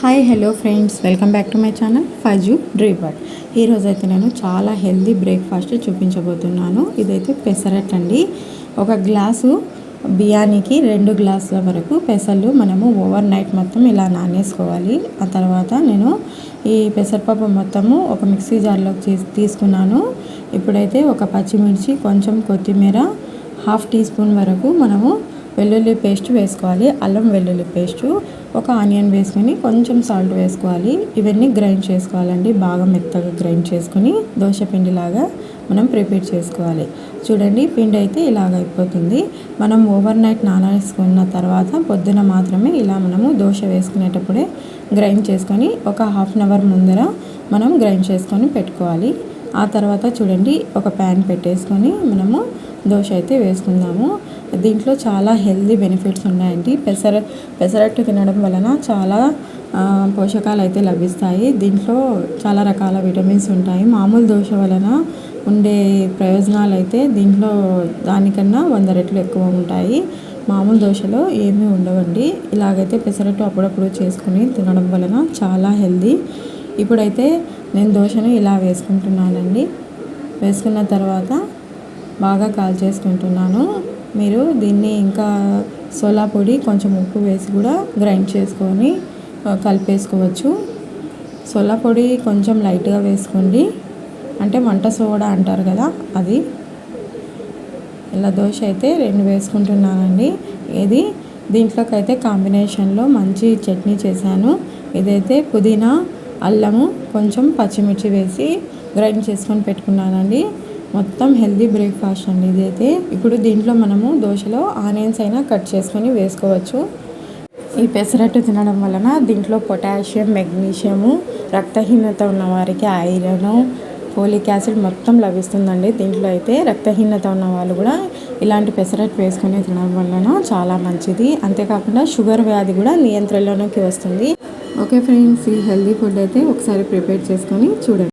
Hi hello friends welcome back to my channel ఫజు డ్రీవర్డ్ ఈరోజు అయితే నేను చాలా హెల్దీ బ్రేక్ఫాస్ట్ చూపించబోతున్నాను. ఇదైతే పెసరట్ అండి. ఒక గ్లాసు బియ్యానికి రెండు గ్లాసుల వరకు పెసలు మనము ఓవర్ నైట్ మొత్తం ఇలా నానేసుకోవాలి. ఆ తర్వాత నేను ఈ పెసరపప్పు మొత్తము ఒక మిక్సీ జార్లోకి తీసుకున్నాను. ఇప్పుడైతే ఒక పచ్చిమిర్చి కొంచెం కొత్తిమీర హాఫ్ టీ స్పూన్ వరకు మనము వెల్లుల్లి పేస్ట్ వేసుకోవాలి. అల్లం వెల్లుల్లి పేస్ట్ ఒక ఆనియన్ వేసుకొని కొంచెం సాల్ట్ వేసుకోవాలి. ఇవన్నీ గ్రైండ్ చేసుకోవాలండి. బాగా మెత్తగా గ్రైండ్ చేసుకొని దోశ పిండిలాగా మనం ప్రిపేర్ చేసుకోవాలి. చూడండి పిండి అయితే ఇలాగ అయిపోతుంది. మనం ఓవర్ నైట్ నానేసుకున్న తర్వాత పొద్దున మాత్రమే ఇలా మనము దోశ వేసుకునేటప్పుడే గ్రైండ్ చేసుకొని ఒక హాఫ్ అన్ అవర్ ముందర మనం గ్రైండ్ చేసుకొని పెట్టుకోవాలి. ఆ తర్వాత చూడండి ఒక ప్యాన్ పెట్టేసుకొని మనము దోశ అయితే వేసుకుందాము. దీంట్లో చాలా హెల్దీ బెనిఫిట్స్ ఉన్నాయండి. పెసర పెసరట్టు తినడం వలన చాలా పోషకాలు అయితే లభిస్తాయి. దీంట్లో చాలా రకాల విటమిన్స్ ఉంటాయి. మామూలు దోశ వలన ఉండే ప్రయోజనాలు అయితే దీంట్లో దానికన్నా వంద రెట్లు ఎక్కువ ఉంటాయి. మామూలు దోశలో ఏమీ ఉండవండి. ఇలాగైతే పెసరట్టు అప్పుడప్పుడు చేసుకుని తినడం వలన చాలా హెల్దీ. ఇప్పుడైతే నేను దోశను ఇలా వేసుకుంటున్నానండి. వేసుకున్న తర్వాత బాగా కాల్ చేసుకుంటున్నాను మీరు దీన్ని ఇంకా సోలా పొడి కొంచెం ఉప్పు వేసి కూడా గ్రైండ్ చేసుకొని కలిపేసుకోవచ్చు. సోలా పొడి కొంచెం లైట్గా వేసుకోండి. అంటే వంట సోడా అంటారు కదా అది. ఇలా దోశ అయితే రెండు వేసుకుంటున్నానండి. ఇది దీంట్లోకి అయితే కాంబినేషన్లో మంచి చట్నీ చేశాను. ఇదైతే పుదీనా అల్లము కొంచెం పచ్చిమిర్చి వేసి గ్రైండ్ చేసుకొని పెట్టుకున్నానండి. మొత్తం హెల్దీ బ్రేక్ఫాస్ట్ అండి ఇదైతే. ఇప్పుడు దీంట్లో మనము దోశలో ఆనియన్స్ అయినా కట్ చేసుకొని వేసుకోవచ్చు. ఈ పెసరట్టు తినడం వలన దీంట్లో పొటాషియం మెగ్నీషియము రక్తహీనత ఉన్న వారికి ఐరన్ ఫోలిక్ యాసిడ్ మొత్తం లభిస్తుందండి. దీంట్లో అయితే రక్తహీనత ఉన్న వాళ్ళు కూడా ఇలాంటి పెసరట్టు వేసుకొని తినడం వలన చాలా మంచిది. అంతేకాకుండా షుగర్ వ్యాధి కూడా నియంత్రణలోకి వస్తుంది. ఓకే ఫ్రెండ్స్ ఈ హెల్దీ ఫుడ్ అయితే ఒకసారి ప్రిపేర్ చేసుకొని చూడండి.